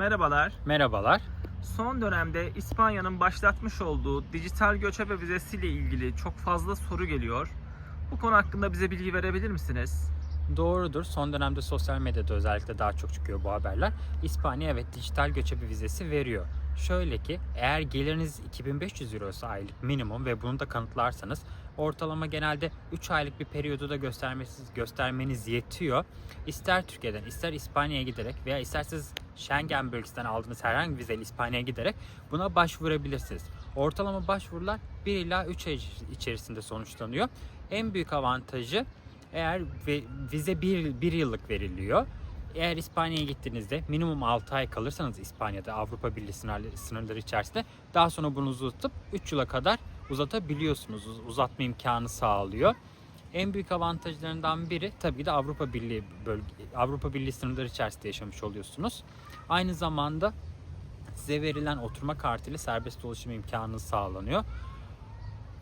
Merhabalar. Merhabalar. Son dönemde İspanya'nın başlatmış olduğu dijital göçebe vizesiyle ilgili çok fazla soru geliyor. Bu konu hakkında bize bilgi verebilir misiniz? Doğrudur. Son dönemde sosyal medyada özellikle daha çok çıkıyor bu haberler. İspanya evet dijital göçebe vizesi veriyor. Şöyle ki eğer geliriniz 2500 eurosa aylık minimum ve bunu da kanıtlarsanız ortalama genelde 3 aylık bir periyodu da göstermesi, göstermeniz yetiyor. İster Türkiye'den ister İspanya'ya giderek veya isterseniz Schengen bölgesinden aldığınız herhangi bir vizeyle İspanya'ya giderek buna başvurabilirsiniz. Ortalama başvurular 1 ila 3 ay içerisinde sonuçlanıyor. En büyük avantajı eğer vize bir, bir yıllık veriliyor. Eğer İspanya'ya gittiğinizde minimum 6 ay kalırsanız İspanya'da Avrupa Birliği sınırları, içerisinde daha sonra bunu uzatıp 3 yıla kadar uzatabiliyorsunuz. Uz- Uzatma imkanı sağlıyor. En büyük avantajlarından biri tabii de Avrupa Birliği bölge, Avrupa Birliği sınırları içerisinde yaşamış oluyorsunuz. Aynı zamanda size verilen oturma kartıyla serbest dolaşım imkanı sağlanıyor.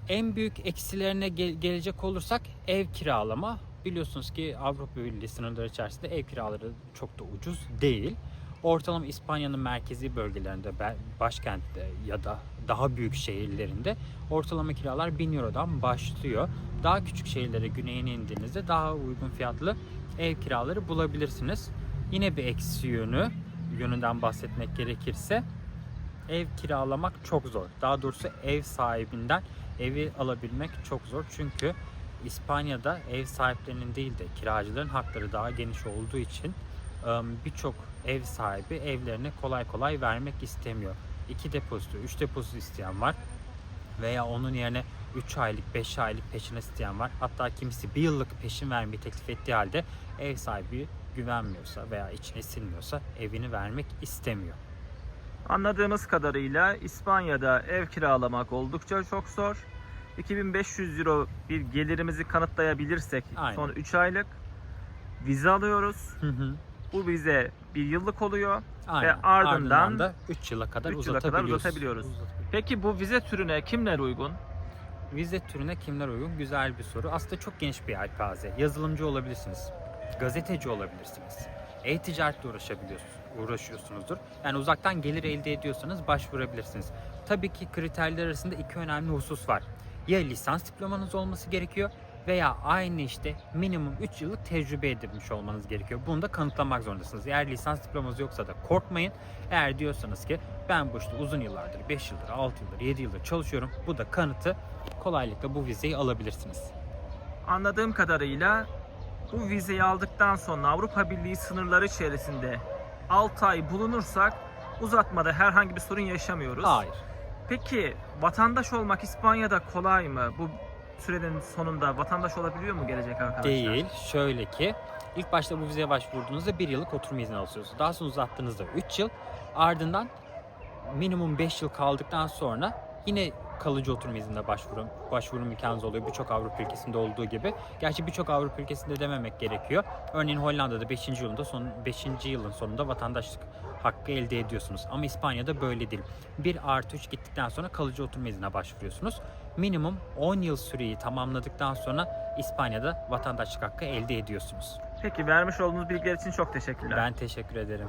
En büyük eksilerine gel- gelecek olursak ev kiralama. Biliyorsunuz ki Avrupa Birliği sınırları içerisinde ev kiraları çok da ucuz değil. Ortalama İspanya'nın merkezi bölgelerinde, başkentte ya da daha büyük şehirlerinde ortalama kiralar 1000 Euro'dan başlıyor. Daha küçük şehirlere güneyine indiğinizde daha uygun fiyatlı ev kiraları bulabilirsiniz. Yine bir eksi yönü, yönünden bahsetmek gerekirse ev kiralamak çok zor. Daha doğrusu ev sahibinden evi alabilmek çok zor. Çünkü İspanya'da ev sahiplerinin değil de kiracıların hakları daha geniş olduğu için birçok ev sahibi evlerini kolay kolay vermek istemiyor. 2 depozito, 3 depozito isteyen var veya onun yerine 3 aylık, 5 aylık peşin isteyen var. Hatta kimisi 1 yıllık peşin vermeyi teklif ettiği halde ev sahibi güvenmiyorsa veya içine sinmiyorsa evini vermek istemiyor. Anladığımız kadarıyla İspanya'da ev kiralamak oldukça çok zor. 2500 euro bir gelirimizi kanıtlayabilirsek Aynen. son 3 aylık vize alıyoruz. Hı hı. Bu vize bir yıllık oluyor. Aynen. ardından da 3 yıla kadar üç yıla kadar uzatabiliyoruz. uzatabiliyoruz. Peki bu vize türüne kimler uygun? Vize türüne kimler uygun? Güzel bir soru. Aslında çok geniş bir yelpaze. Yazılımcı olabilirsiniz. Gazeteci olabilirsiniz. E-ticaretle uğraşabiliyorsunuz, uğraşıyorsunuzdur. Yani uzaktan gelir elde ediyorsanız başvurabilirsiniz. Tabii ki kriterler arasında iki önemli husus var. Ya lisans diplomanız olması gerekiyor veya aynı işte minimum 3 yıllık tecrübe edinmiş olmanız gerekiyor. Bunu da kanıtlamak zorundasınız. Eğer lisans diplomanız yoksa da korkmayın. Eğer diyorsanız ki ben bu işte uzun yıllardır, 5 yıldır, 6 yıldır, 7 yıldır çalışıyorum. Bu da kanıtı kolaylıkla bu vizeyi alabilirsiniz. Anladığım kadarıyla bu vizeyi aldıktan sonra Avrupa Birliği sınırları içerisinde 6 ay bulunursak uzatmada herhangi bir sorun yaşamıyoruz. Hayır. Peki vatandaş olmak İspanya'da kolay mı? Bu sürenin sonunda vatandaş olabiliyor mu gelecek arkadaşlar? Değil. Şöyle ki ilk başta bu vizeye başvurduğunuzda bir yıllık oturma izni alıyorsunuz. Daha sonra uzattığınızda 3 yıl. Ardından minimum 5 yıl kaldıktan sonra yine kalıcı oturma iznine başvuru, başvuru imkanınız oluyor. Birçok Avrupa ülkesinde olduğu gibi. Gerçi birçok Avrupa ülkesinde dememek gerekiyor. Örneğin Hollanda'da 5. yılında son 5. yılın sonunda vatandaşlık hakkı elde ediyorsunuz. Ama İspanya'da böyle değil. 1 artı 3 gittikten sonra kalıcı oturma iznine başvuruyorsunuz. Minimum 10 yıl süreyi tamamladıktan sonra İspanya'da vatandaşlık hakkı elde ediyorsunuz. Peki vermiş olduğunuz bilgiler için çok teşekkürler. Ben teşekkür ederim.